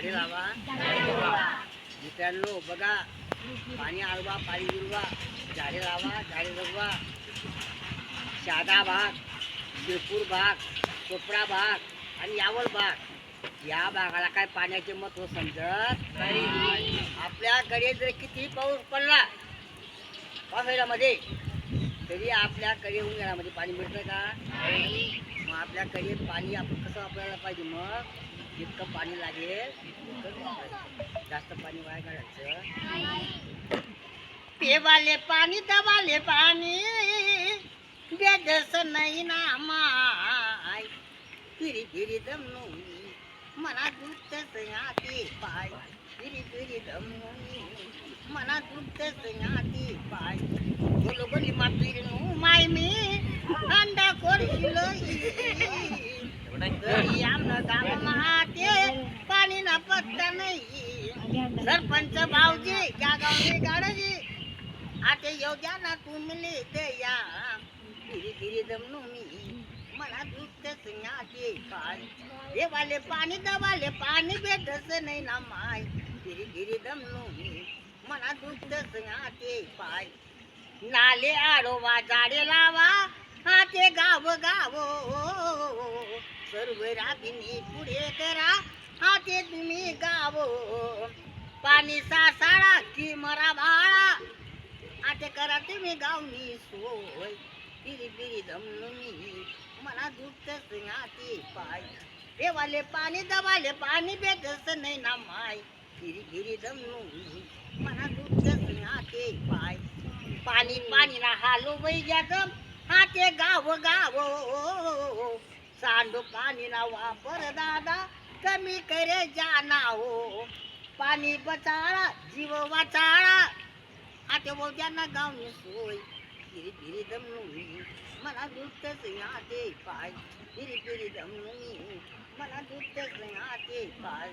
झाडे लावा मित्रांनो बघा. पाणी आळवा पाणी जिरवा झाडे लावा झाडे जगवा शादा भाग शिरपूर भाग चोपडा भाग आणि यावल भाग. या भागाला काय पाण्याचे महत्त्व समजत आपल्याकडे जर किती पाऊस पडला पावसाळ्यामध्ये तरी आपल्याकडे उन्हाळ्यामध्ये पाणी मिळतं का? मग आपल्याकडे पाणी आपण कसं वापरायला पाहिजे मग? जितकं पाणी लागेल तितकं वापरायचं. जास्त पाणी वाया काढायचं पेवाले पाणी दबाले पाणी. बेदस नाही ना माय. फिरी फिरी दमनुनी मला दुखतच याती पाय. फिरी फिरी दमनुनी मला दुखतच याती ते पाणी ना पत्ता नाही सरपंच भाऊजी त्या गावची गाडजी आते येऊ द्या ना तुम्ही ते या धीरे फिरी दमनु मी मला दुखतच याते पाय देवाले पाणी दवाले पाणी भेटस नाही ना माय धीरे फिरी दमनु मी मला दुखतच याते पाय नाले आडोवा झाडे लावा हा ते गाव गाव सर्व राबिनी पुढे करा. हा ते तुम्ही गाव पाणी सासाळा की मरा भाळा. आते करा तुम्ही गावनी सोय. फिरी फिरी धमनुनी मला दुखतच हाती पाय. देवाले पाणी दवाले पाणी भेटस नाही ना माय. फिरी फिरी धमनुनी मला दुखतच हाते पाय. पाणी पाणी ना हालो बैजात. हा ते गाव गाव सांडू पाणी ना वापर दादा कमी करे जाना हो पाणी बचाळा जीव वाचाळा. आता बोलत्यांना गावनी सोय. फिरी फिरी दमनुनी मला दुखतच याते पाय. फिरी फिरी दमनुनी मला दुखतच याते पाय.